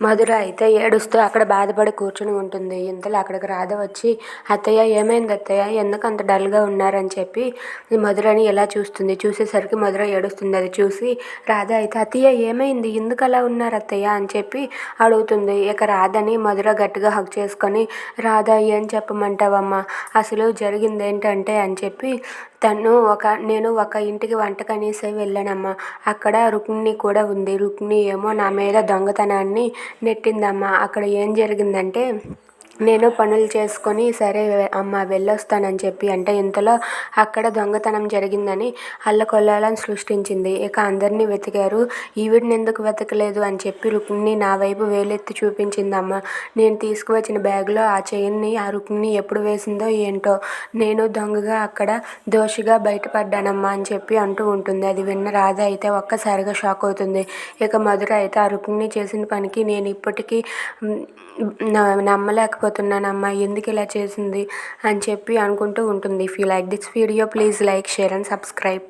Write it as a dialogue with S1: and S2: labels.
S1: మధుర అయితే ఏడుస్తూ అక్కడ బాధపడి కూర్చుని ఉంటుంది. ఇంతలో అక్కడికి రాధ వచ్చి అత్తయ్య ఏమైంది అత్తయ్య? ఎందుకు అంత డల్గా ఉన్నారని చెప్పి మధురని ఎలా చూస్తుంది? చూసేసరికి మధుర ఏడుస్తుంది. అది చూసి రాధ అయితే అత్తయ్య ఏమైంది? ఎందుకు అలా ఉన్నారు అత్తయ్య అని చెప్పి అడుగుతుంది. ఇక రాధని మధుర గట్టిగా హక్ చేసుకొని రాధ ఏం చెప్పమంటావమ్మా? అసలు జరిగింది ఏంటంటే అని చెప్పి తను ఒక నేను ఒక ఇంటికి వంటకనేసి వెళ్ళానమ్మా. అక్కడ రుక్మిణి కూడా ఉంది. రుక్మిణి ఏమో నా మీద దొంగతనాన్ని నెట్టిందమ్మా. అక్కడ ఏం జరిగిందంటే నేను పనులు చేసుకొని సరే అమ్మ వెళ్ళొస్తానని చెప్పి అంటే ఇంతలో అక్కడ దొంగతనం జరిగిందని అల్లకొల్లాలని సృష్టించింది. ఇక అందరినీ వెతికారు. ఈవిడిని ఎందుకు వెతకలేదు అని చెప్పి రుక్మిణి నా వైపు వేలెత్తి చూపించిందమ్మ. నేను తీసుకువచ్చిన బ్యాగ్లో ఆ చైన్ని ఆ రుక్మిణి ఎప్పుడు వేసిందో ఏంటో. నేను దొంగగా అక్కడ దోషిగా బయటపడ్డానమ్మా అని చెప్పి అంటూ ఉంటుంది. అది విన్న రాధ అయితే ఒక్కసారిగా షాక్ అవుతుంది. ఇక మధుర అయితే ఆ రుక్మిణి చేసిన పనికి నేను ఇప్పటికీ నమ్మలేకపోతున్నానమ్మా ఎందుకు ఇలా చేసింది అని చెప్పి అనుకుంటూ ఉంటుంది. If you like this video please like share and subscribe